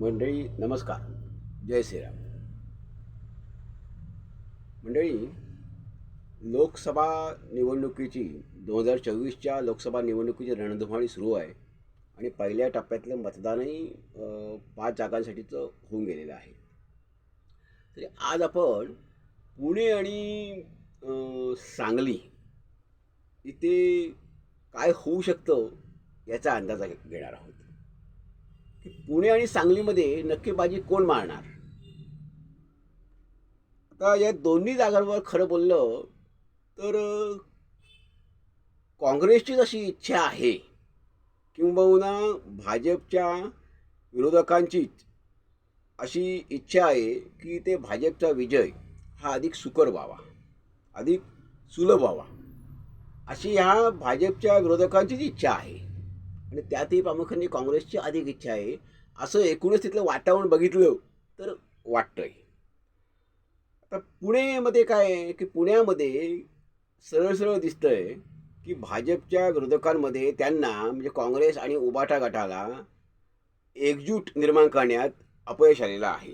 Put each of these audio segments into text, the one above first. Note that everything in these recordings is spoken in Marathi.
मंडळी नमस्कार. जय श्रीराम. मंडळी लोकसभा निवडणुकीची दोन हजार चोवीसच्या लोकसभा निवडणुकीची रणधुमाळी सुरू आहे आणि पहिल्या टप्प्यातलं मतदानही पाच जागांसाठीचं होऊन गेलेलं आहे. तरी आज आपण पुणे आणि सांगली इथे काय होऊ शकतं याचा अंदाज घेणार आहोत. पुणे आणि सांगलीमध्ये नक्की बाजी कोण मारणार? आता या दोन्ही जागांवर खरं बोललं तर काँग्रेसची जशी इच्छा आहे किंबहुना भाजपच्या विरोधकांचीच अशी इच्छा आहे की ते भाजपचा विजय हा अधिक सुकर व्हावा अधिक सुलभ व्हावा अशी ह्या भाजपच्या विरोधकांचीच इच्छा आहे. आणि त्यातही प्रामुख्याने काँग्रेसची अधिक इच्छा आहे. असं एकूणच तिथलं वातावरण बघितलं तर वाटतंय. आता पुणेमध्ये काय आहे की पुण्यामध्ये सरळ सरळ दिसतंय की भाजपच्या विरोधकांमध्ये त्यांना म्हणजे काँग्रेस आणि उबाटा गटाला एकजूट निर्माण करण्यात अपयश आलेलं आहे.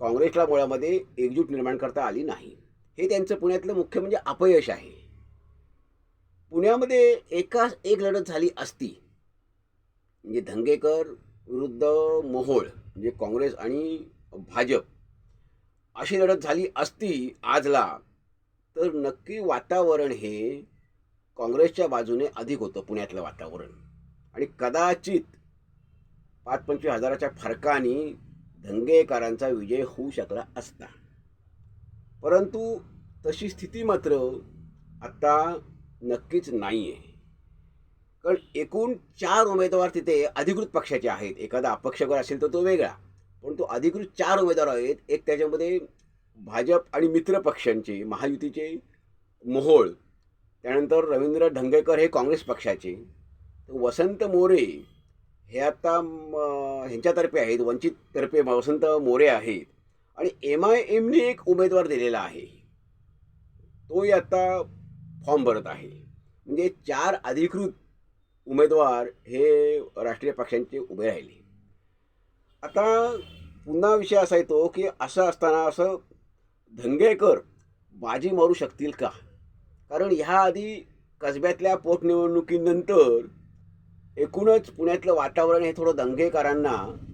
काँग्रेसला मुळामध्ये एकजूट निर्माण करता आली नाही. हे त्यांचं पुण्यातलं मुख्य म्हणजे अपयश आहे. पुण्यामध्ये एकाच एक लढत झाली असती. म्हणजे धंगेकर विरुद्ध मोहोळ म्हणजे काँग्रेस आणि भाजप अशी लढत झाली असती आजला. तर नक्की वातावरण हे काँग्रेसच्या बाजूने अधिक होतं पुण्यातलं वातावरण. आणि कदाचित पाच पंचवीस हजाराच्या फरकाने धंगेकरांचा विजय होऊ शकला असता. परंतु तशी स्थिती मात्र आत्ता नक्कीच नाही आहे कारण एकूण चार उमेदवार तिथे अधिकृत पक्षाचे आहेत. एखादा अपक्षकर असेल तर तो वेगळा. पण तो अधिकृत चार उमेदवार आहेत. एक त्याच्यामध्ये भाजप आणि मित्र पक्षांचे महायुतीचे मोहोळ त्यानंतर रवींद्र ढंगेकर हे काँग्रेस पक्षाचे. वसंत मोरे हे आता ह्यांच्यातर्फे आहेत. वंचिततर्फे वसंत मोरे आहेत. आणि एम आय एमने एक उमेदवार दिलेला आहे. तोही आता फॉर्म भरत आहे. म्हणजे चार अधिकृत उमेदवार हे राष्ट्रीय पक्षांचे उभे राहिले. आता पुन्हा विषय असा येतो की असं असताना असं धंगेकर बाजी मारू शकतील का? कारण ह्या आधी कसब्यातल्या पोटनिवडणुकीनंतर एकूणच पुण्यातलं वातावरण हे थोडं दंगेकरांना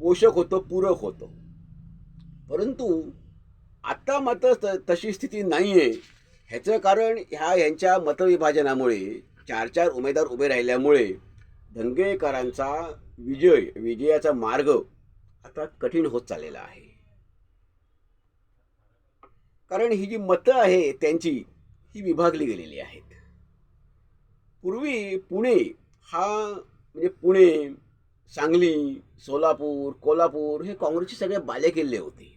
पोषक होतं पूरक होतं. परंतु आत्ता मात्र त तशी स्थिती नाही आहे ह्याचं कारण ह्या यांच्या मतविभाजनामुळे चार चार उमेदवार उभे राहिल्यामुळे दंगेकरांचा विजय विजयाचा मार्ग आता कठीण होत चाललेला आहे. कारण ही जी मतं आहे त्यांची ही विभागली गेलेली आहेत. पूर्वी पुणे हा म्हणजे पुणे सांगली सोलापूर कोल्हापूर हे काँग्रेसचे सगळे बालेकिल्ले होते.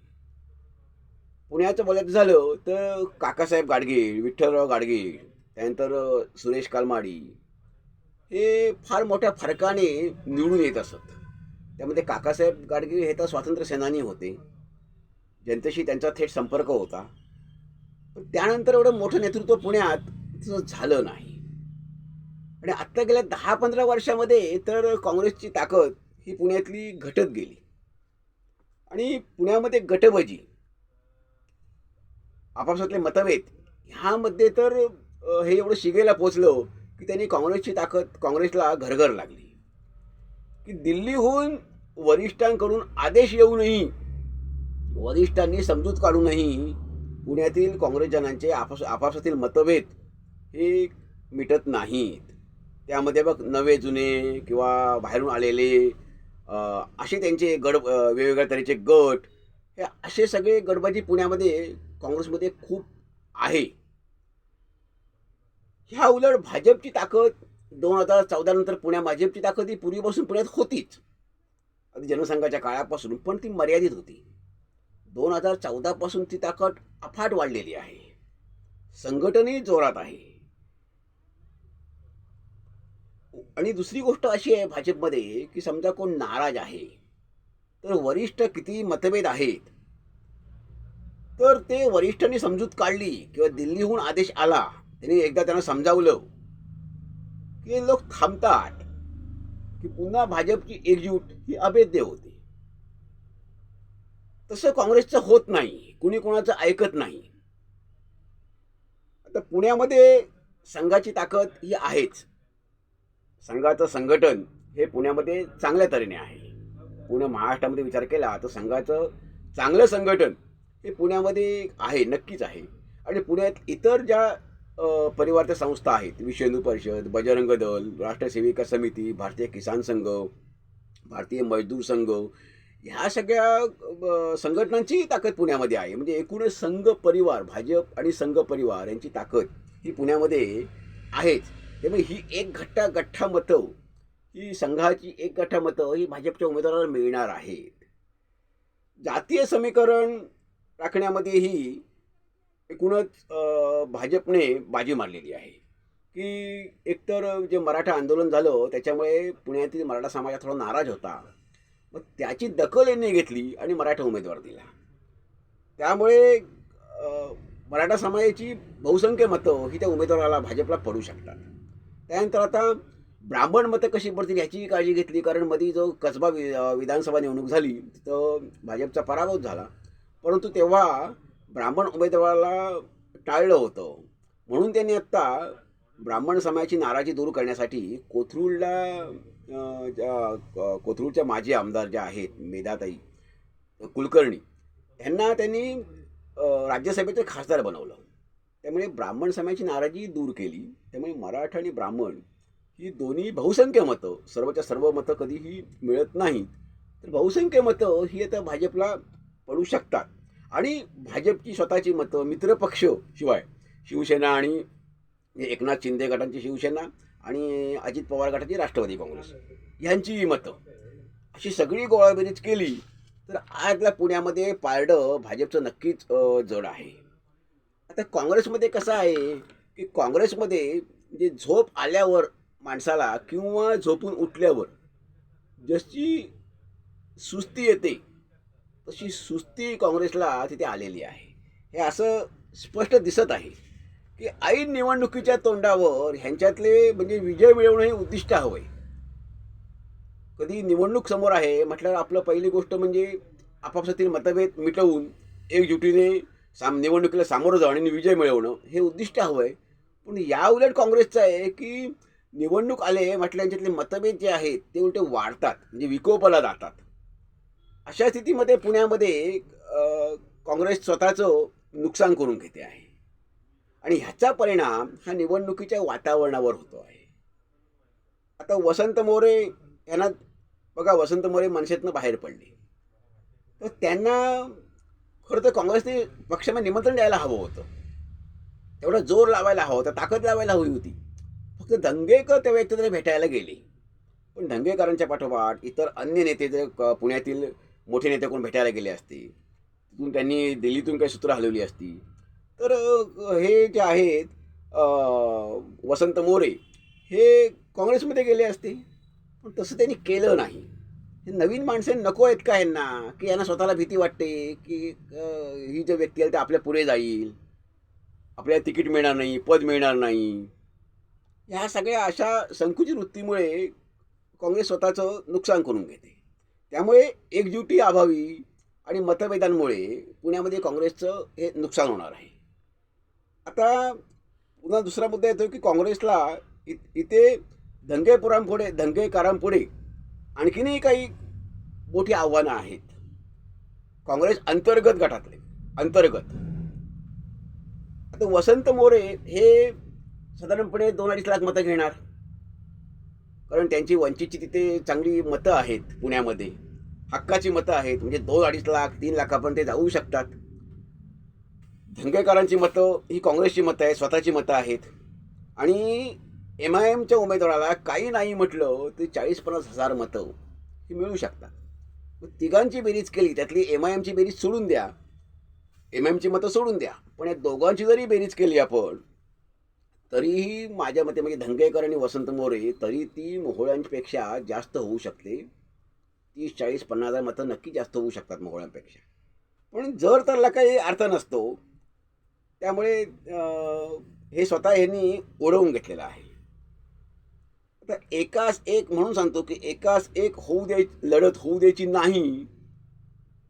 पुण्याचं बोलायचं झालं तर काकासाहेब गाडगे विठ्ठलराव गाडगे त्यानंतर सुरेश कालमाडी हे फार मोठ्या फरकाने निवडून येत असत. त्यामध्ये काकासाहेब गाडगे हे तर स्वातंत्र्य सेनानी होते. जनतेशी त्यांचा थेट संपर्क होता. पण त्यानंतर एवढं मोठं नेतृत्व पुण्यात तसं झालं नाही. आणि आत्ता गेल्या दहा पंधरा वर्षामध्ये तर काँग्रेसची ताकद ही पुण्यातली घटत गेली. आणि पुण्यामध्ये गटबाजी आपापसातले मतभेद. ह्यामध्ये तर हे एवढं शिगेला पोचलं की त्यांनी काँग्रेसची ताकद काँग्रेसला घरघर लागली. की दिल्लीहून वरिष्ठांकडून आदेश येऊनही वरिष्ठांनी समजूत काढूनही पुण्यातील काँग्रेसजनांचे आपास आपापसातील मतभेद हे मिटत नाहीत. त्यामध्ये बघ नवे जुने किंवा बाहेरून आलेले असे त्यांचे गड वेगवेगळ्या तऱ्हेचे गट हे असे सगळे गडबाजी पुण्यामध्ये काँग्रेसमध्ये खूप आहे. ह्या उलट भाजपची ताकद दोन हजार चौदा नंतर पुण्या भाजपची ताकद ही पूर्वीपासून पुण्यात होतीच. अगदी जनसंघाच्या काळापासून पण ती मर्यादित होती. दोन हजार चौदापासून ती ताकद अफाट वाढलेली आहे. संघटनही जोरात आहे. आणि दुसरी गोष्ट अशी आहे भाजपमध्ये की समजा कोण नाराज आहे तर वरिष्ठ किती मतभेद आहेत तर ते वरिष्ठांनी समजूत काढली किंवा दिल्लीहून आदेश आला त्यांनी एकदा त्यांना समजावलं की लोक थांबतात की पुन्हा भाजपची एकजूट ही अभेद्य होते. तसं काँग्रेसचं होत नाही कुणी कोणाचं ऐकत नाही. आता पुण्यामध्ये संघाची ताकद ही आहेच. संघाचं संघटन हे पुण्यामध्ये चांगल्या तऱ्हेने आहे. पुणे महाराष्ट्रामध्ये विचार केला तर संघाचं चांगलं संघटन हे पुण्यामध्ये आहे नक्कीच आहे. आणि पुण्यात इतर ज्या अ, परिवारच्या संस्था आहेत विश्व हिंदू परिषद बजरंग दल राष्ट्रसेविका समिती भारतीय किसान संघ भारतीय मजदूर संघ ह्या सगळ्या संघटनांचीही ताकद पुण्यामध्ये आहे. म्हणजे एकूणच संघ परिवार भाजप आणि संघ परिवार यांची ताकद ही पुण्यामध्ये आहेच. त्यामुळे ही एक घट्टा गठ्ठा मतं ही संघाची एक गठ्ठा मतं ही भाजपच्या उमेदवाराला मिळणार आहेत. जातीय समीकरण राखण्यामध्येही एकूणच भाजपने बाजी मारलेली आहे. की एकतर जे मराठा आंदोलन झालं त्याच्यामुळे पुण्यातील मराठा समाज थोडा नाराज होता. मग त्याची दखल यांनी घेतली आणि मराठा उमेदवार दिला. त्यामुळे मराठा समाजाची बहुसंख्य मतं ही त्या उमेदवाराला भाजपला पडू शकतात. त्यानंतर आता ब्राह्मण मतं कशी पडतील याचीही काळजी घेतली. कारण मध्ये जो कसबा वि विधानसभा निवडणूक झाली तिथं भाजपचा पराभव झाला. परंतु तेव्हा ब्राह्मण उमेदवाराला टाळलं होतं. म्हणून त्यांनी आत्ता ब्राह्मण समाजाची नाराजी दूर करण्यासाठी कोथरूडला ज्या कोथरूडच्या माजी आमदार ज्या आहेत मेधाताई कुलकर्णी यांना त्यांनी राज्यसभेचं राज्यसभेचे खासदार बनवलं. त्यामुळे ब्राह्मण समाजाची नाराजी दूर केली. त्यामुळे मराठा आणि ब्राह्मण ही दोन्ही बहुसंख्य मतं सर्वच्या सर्व मतं कधीही मिळत नाहीत. तर बहुसंख्य मतं ही आता भाजपला पडू शकतात. आणि भाजपची स्वतःची मतं मित्रपक्ष शिवाय शिवसेना आणि एकनाथ शिंदे गटांची शिवसेना आणि अजित पवार गटाची राष्ट्रवादी काँग्रेस यांचीही मतं. अशी सगळी गोळाबेरीज केली तर आजला पुण्यामध्ये पारडं भाजपचं नक्कीच जड आहे. आता काँग्रेसमध्ये कसं आहे की काँग्रेसमध्ये म्हणजे झोप आल्यावर माणसाला किंवा झोपून उठल्यावर जशी सुस्ती येते अशी सुस्ती काँग्रेसला तिथे आलेली आहे. हे असं स्पष्ट दिसत आहे की ऐन निवडणुकीच्या तोंडावर ह्यांच्यातले म्हणजे विजय मिळवणं हे उद्दिष्ट हवं आहे कधी निवडणूक समोर आहे म्हटल्यावर आपलं पहिली गोष्ट म्हणजे आपापसातील मतभेद मिटवून एकजुटीने साम निवडणुकीला सामोरं जाणं आणि विजय मिळवणं हे उद्दिष्ट हवं आहे पण या उलट काँग्रेसचं आहे की निवडणूक आले म्हटलं यांच्यातले मतभेद जे आहेत ते उलटे वाढतात म्हणजे विकोपाला जातात. अशा स्थितीमध्ये पुण्यामध्ये काँग्रेस स्वतःचं नुकसान करून घेते आहे. आणि ह्याचा परिणाम हा निवडणुकीच्या वातावरणावर होतो आहे. आता वसंत मोरे यांना बघा वसंत मोरे मनसेतनं बाहेर पडले. तर त्यांना खरं तर काँग्रेसने पक्षाला निमंत्रण द्यायला हवं होतं. तेवढा जोर लावायला हवा होता ताकद लावायला हवी होती. फक्त दंगेकर त्या व्यक्तीला भेटायला गेले. पण दंगेकरांच्या पाठोपाठ इतर अन्य नेते जे पुण्यातील मोठे नेते कोण भेटायला गेले असते. तिथून त्यांनी दिल्लीतून काही सूत्र हलवली असती. तर हे जे आहेत वसंत मोरे हे काँग्रेसमध्ये गेले असते. पण तसं त्यांनी केलं नाही. हे नवीन माणसे नको आहेत का यांना? की यांना स्वतःला भीती वाटते की ही जे व्यक्ती आहे ते आपल्या पुढे जाईल. आपल्याला तिकीट मिळणार नाही पद मिळणार नाही. ह्या सगळ्या अशा संकुचित वृत्तीमुळे काँग्रेस स्वतःचं नुकसान करून घेते. त्यामुळे एकजुटी अभावी आणि मतभेदांमुळे पुण्यामध्ये काँग्रेसचं हे नुकसान होणार आहे. आता पुन्हा दुसरा मुद्दा येतो की काँग्रेसला इ इथे दंगेपुरांपुढे दंगेकारांपुढे आणखीनही काही मोठी आव्हानं आहेत. काँग्रेस अंतर्गत गटातले अंतर्गत. आता वसंत मोरे हे साधारणपणे दोन अडीच लाख मतं घेणार. कारण त्यांची वंचितची तिथे चांगली मतं आहेत पुण्यामध्ये. हक्काची मतं आहेत. म्हणजे दोन अडीच लाख तीन लाखापर्यंत ते जाऊ शकतात. धंगेकरांची मतं ही काँग्रेसची मतं आहेत स्वतःची मतं आहेत. आणि एम आय एमच्या उमेदवाराला काही नाही म्हटलं तरी चाळीस पन्नास हजार मतं ही मिळू शकतात. मग तिघांची बेरीज केली त्यातली एम आय एमची बेरीज सोडून द्या. एम आय एमची मतं सोडून द्या. पण या दोघांची जरी बेरीज केली आपण तरीही माझ्या मते म्हणजे धंगेकर आणि वसंत मोरे तरी ती मोहोळ्यांपेक्षा जास्त होऊ शकते. तीस चाळीस पन्नास हजार मतं नक्की जास्त होऊ शकतात मोहोळ्यांपेक्षा. पण जर त्याला काही अर्थ नसतो त्यामुळे हे स्वतः ह्यांनी ओढवून घेतलेलं आहे. आता एकास एक म्हणून सांगतो की एकास एक होऊ द्याय लढत होऊ द्यायची नाही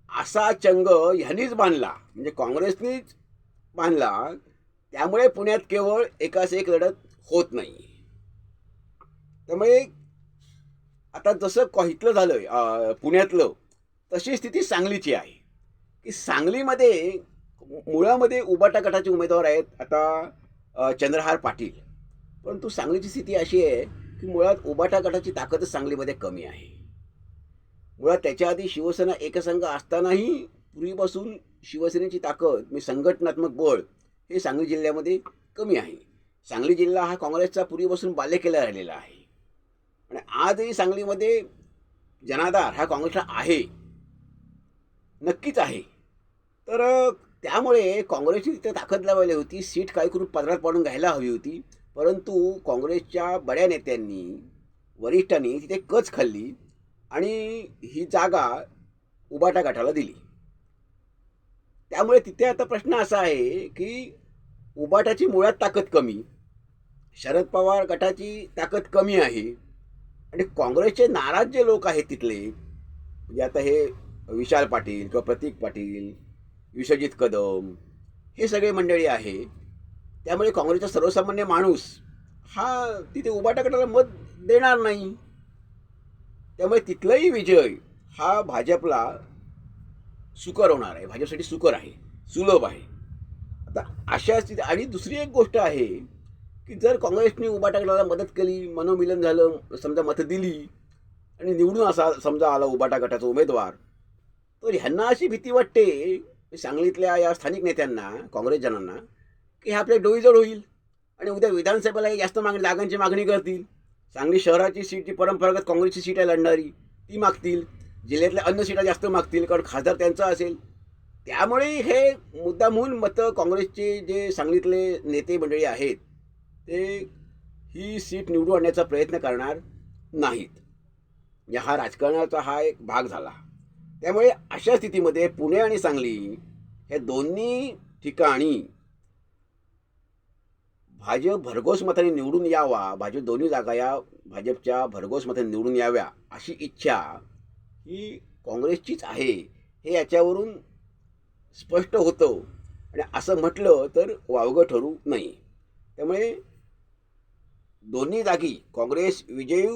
असा चंग ह्यांनीच बांधला. म्हणजे काँग्रेसनीच बांधला. त्यामुळे पुण्यात केवळ एकास एक लढत होत नाही. त्यामुळे आता जसं कॉहितलं झालं पुण्यातलं तशी स्थिती सांगलीची आहे. की सांगलीमध्ये मुळामध्ये उबाटा गटाचे उमेदवार आहेत आता चंद्रहार पाटील. परंतु सांगलीची स्थिती अशी आहे की मुळात उबाटा गटाची ताकदच सांगलीमध्ये कमी आहे. मुळात त्याच्या आधी शिवसेना एकसंघ असतानाही पूर्वीपासून शिवसेनेची ताकद मी संघटनात्मक बळ हे सांगली जिल्ह्यामध्ये कमी आहे. सांगली जिल्हा हा काँग्रेसचा पूर्वीपासून बाल्यकेला राहिलेला आहे. आणि आजही सांगलीमध्ये जनाधार हा काँग्रेसला आहे. नक्कीच आहे. तर त्यामुळे काँग्रेसची तिथे ताकद लावायला होती. सीट काय करून पदरात पाडून घ्यायला हवी होती. परंतु काँग्रेसच्या बड्या नेत्यांनी वरिष्ठांनी तिथे कच खाल्ली आणि ही जागा उबाटा गटाला दिली. त्यामुळे तिथे आता प्रश्न असा आहे की उबाटाची मुळात ताकद कमी शरद पवार गटाची ताकद कमी आहे आणि काँग्रेसचे नाराज जे लोक आहेत तिथले म्हणजे आता हे विशाल पाटील किंवा प्रतीक पाटील विश्वजित कदम हे सगळे मंडळी आहे त्यामुळे काँग्रेसचा सर्वसामान्य माणूस हा तिथे उबाटा गटाला मत देणार नाही. त्यामुळे तिथलाही विजय हा भाजपला सुकर होणार आहे. भाजपसाठी सुकर आहे. सुलभ आहे. आता अशा स्थिती आणि दुसरी एक गोष्ट आहे की जर काँग्रेसने उबाटा मदत केली मनोमिलन झालं समजा मतं दिली आणि निवडून असा समजा आला उबाटा गटाचा उमेदवार तर ह्यांना अशी भीती वाटते सांगलीतल्या या स्थानिक नेत्यांना काँग्रेसजनांना की हे आपल्या डोईजड होईल. आणि उद्या विधानसभेला जास्त मागणी जागांची मागणी करतील. सांगली शहराची सीट जी परंपरागत काँग्रेसची सीट आहे लढणारी ती मागतील. जिल्ह्यातल्या अन्य सीटा जास्त मागतील कारण खासदार त्यांचा असेल. त्यामुळे हे मुद्दामहून मतं काँग्रेसचे जे सांगलीतले नेते मंडळी आहेत ते ही सीट निवडून आणण्याचा प्रयत्न करणार नाहीत. म्हणजे हा राजकारणाचा हा एक भाग झाला. त्यामुळे अशा स्थितीमध्ये पुणे आणि सांगली हे दोन्ही ठिकाणी भाजप भरघोस मताने निवडून यावा भाजप दोन्ही जागा या भाजपच्या भरघोस मताने निवडून याव्या अशी इच्छा ही काँग्रेसचीच आहे. हे याच्यावरून स्पष्ट होतं. आणि असं म्हटलं तर वावगं ठरू नाही. त्यामुळे दोन्ही जागी काँग्रेस विजयी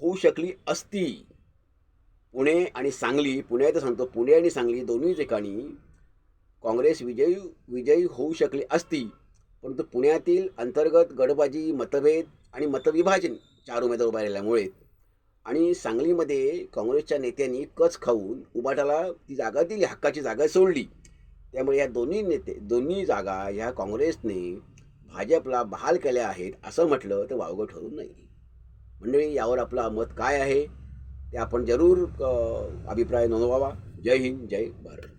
होऊ शकली असती. पुणे आणि सांगली पुण्यात सांगतो पुणे आणि सांगली दोन्ही ठिकाणी काँग्रेस विजयी विजयी होऊ शकली असती. परंतु पुण्यातील अंतर्गत गडबाजी मतभेद आणि मतविभाजन चार उमेदवार उभा राहिल्यामुळे आणि सांगलीमध्ये काँग्रेसच्या नेत्यांनी कच खाऊन उबाटाला ती जागा दिली हक्काची जागा सोडली. त्यामुळे या दोन्ही नेते दोन्ही जागा ह्या काँग्रेसने भाजपला बहाल केल्या आहेत असं म्हटलं तर वावगं ठरू नाही. मंडळी यावर आपलं मत काय आहे? ते आपण जरूर अभिप्राय नोंदवावा. जय हिंद जय भारत.